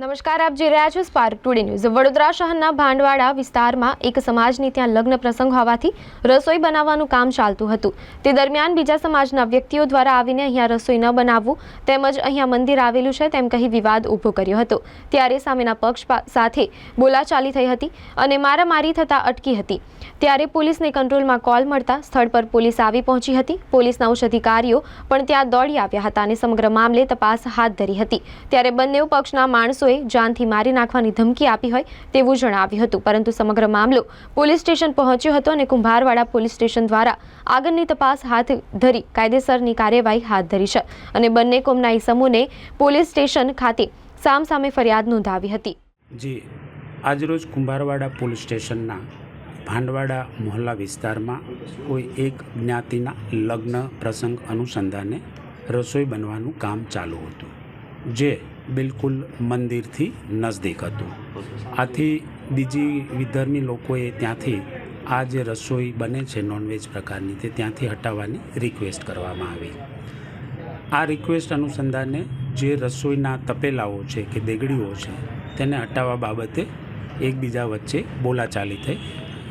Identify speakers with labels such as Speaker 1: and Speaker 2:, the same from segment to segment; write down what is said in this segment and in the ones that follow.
Speaker 1: નમસ્કાર, આપ જોઈ રહ્યા છો સ્પાર્ક ટુડે ન્યૂઝ વડોદરા શહેરના ભાંડવાડા વિસ્તારમાં એક સમાજની ત્યાં લગ્ન પ્રસંગ હોવાથી રસોઈ બનાવવાનું કામ ચાલતું હતું. તે દરમિયાન બીજા સમાજના વ્યક્તિઓ દ્વારા આવીને અહીંયા રસોઈ ન બનાવવું તેમજ અહીંયા મંદિર આવેલું છે તેમ કહી વિવાદ ઊભો કર્યો હતો. ત્યારે સામેના પક્ષ સાથે બોલાચાલી થઈ હતી અને મારામારી થતાં અટકી હતી. ત્યારે પોલીસને કંટ્રોલમાં કોલ મળતા સ્થળ પર પોલીસ આવી પહોંચી હતી. પોલીસના ઉચ્ચ અધિકારીઓ પણ ત્યાં દોડી આવ્યા હતા અને સમગ્ર મામલે તપાસ હાથ ધરી હતી. ત્યારે બંને પક્ષના માણસોએ જાનથી મારી નાખવાની ધમકી આપી હોય તેવું જણાવ્યું હતું. પરંતુ સમગ્ર મામલો પોલીસ સ્ટેશન પહોંચ્યો હતો અને કુંભારવાડા પોલીસ સ્ટેશન દ્વારા આગળની તપાસ હાથ ધરી કાયદેસરની કાર્યવાહી હાથ ધરી છે અને બંને કોમના ઇસમોને પોલીસ સ્ટેશન ખાતે સામસામે ફરિયાદ નોંધાવી હતી.
Speaker 2: જી, આજરોજ કુંભારવાડા પોલીસ સ્ટેશનના ભાંડવાડા મોહલ્લા વિસ્તારમાં કોઈ એક જ્ઞાતિના લગ્ન પ્રસંગ અનુસંધાને રસોઈ બનવાનું કામ ચાલુ હતું, જે બિલકુલ મંદિરથી નજદીક હતું. આથી બીજી વિધર્મી લોકોએ ત્યાંથી આ જે રસોઈ બને છે નોનવેજ પ્રકારની તે ત્યાંથી હટાવવાની રિક્વેસ્ટ કરવામાં આવી. આ રિક્વેસ્ટ અનુસંધાને જે રસોઈના તપેલાઓ છે કે દેગડીઓ છે તેને હટાવવા બાબતે એકબીજા વચ્ચે બોલાચાલી થઈ,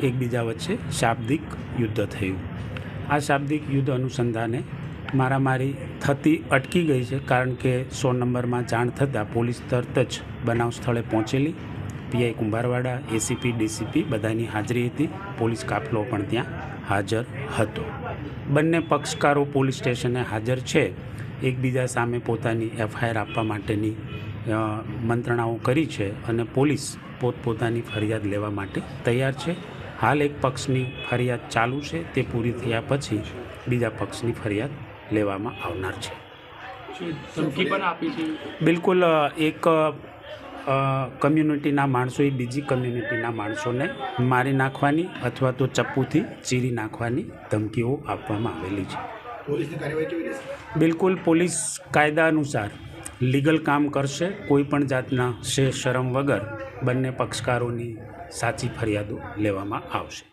Speaker 2: એકબીજા વચ્ચે શાબ્દિક યુદ્ધ થયું. આ શાબ્દિક યુદ્ધ અનુસંધાને મારામારી થતી અટકી ગઈ છે કારણ કે સો નંબરમાં જાણ થતાં પોલીસ તરત જ બનાવ સ્થળે પહોંચેલી. પીઆઈ કુંભારવાડા, એસીપી, ડીસીપી બધાની હાજરી હતી. પોલીસ કાફલો પણ ત્યાં હાજર હતો. બંને પક્ષકારો પોલીસ સ્ટેશને હાજર છે. એકબીજા સામે પોતાની એફઆઈઆર આપવા માટેની મંત્રણાઓ કરી છે અને પોલીસ પોતપોતાની ફરિયાદ લેવા માટે તૈયાર છે. હાલ એક પક્ષની ફરિયાદ ચાલુ છે. તે પૂરી થયા પછી બીજા પક્ષની ફરિયાદ લેવામાં આવનાર છે.
Speaker 3: ધમકી પણ આપી છે?
Speaker 2: બિલકુલ એક કમ્યુનિટીના માણસોએ બીજી કમ્યુનિટીના માણસોને મારી નાખવાની અથવા તો ચપ્પુથી ચીરી નાખવાની ધમકીઓ આપવામાં આવેલી છે.
Speaker 4: પોલીસની કાર્યવાહી કેવી રહેશે?
Speaker 2: બિલકુલ પોલીસ કાયદા અનુસાર લીગલ કામ કરશે કોઈ પણ જાતના શે શરમ વગર બંને પક્ષકારોની સાચી ફરિયાદો લેવામાં આવશે.